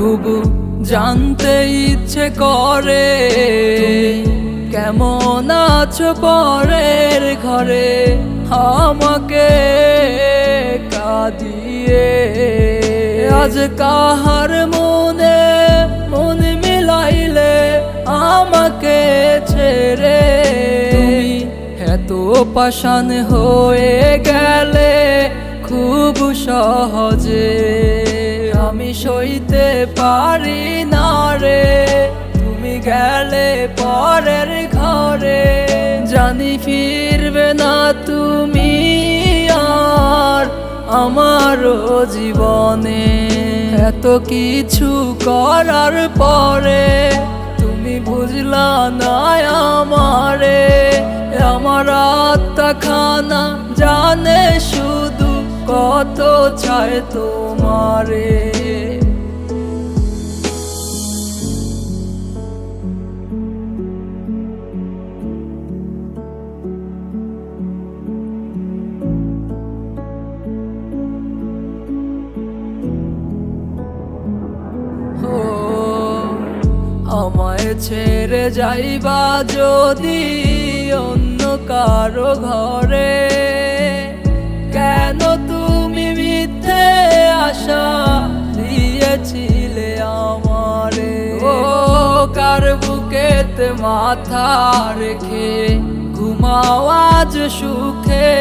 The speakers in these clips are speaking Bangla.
খুব জানতে ইচ্ছে করে। কেমন আছো পরের ঘরে? আমাকে কাঁদিয়ে। আজ কাহার মনে মন মিলাইলে আমাকে ছেড়ে। এত পাষাণ হয়ে গেলে খুব সহজে পারি না রে। তুমি গেলে পরের ঘরে। জানি ফিরবে না তুমি আর আমারও জীবনে। এত কিছু করার পরে তুমি বুঝলা না আমারে। আমার আত্মা খানা জানে শুধু কত চায় তোমারে। ছেড়ে যাইবা যদি অন্য কারও ঘরে। কেন তুমি মিথ্যে আশা দিয়েছিলে আমারে? ও, কার বুকেতে মাথা রেখে ঘুমাও আজ সুখে?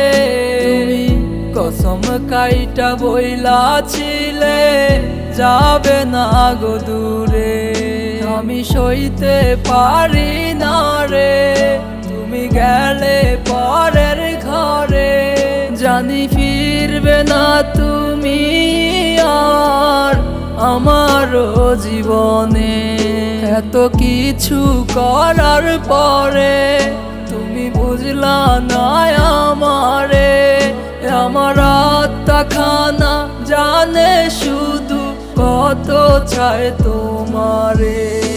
কসম কাইটা বইলা ছিলে, যাবে না গো দূরে। আমি সইতে পারি না রে। তুমি গেলে পরের ঘরে। জানি ফিরবে না তুমি আর আমারও জীবনে। এত কিছু করার পরে তুমি বুঝলা না আমারে। আমার আত্মা খানা জানে কত চায় তোমারে।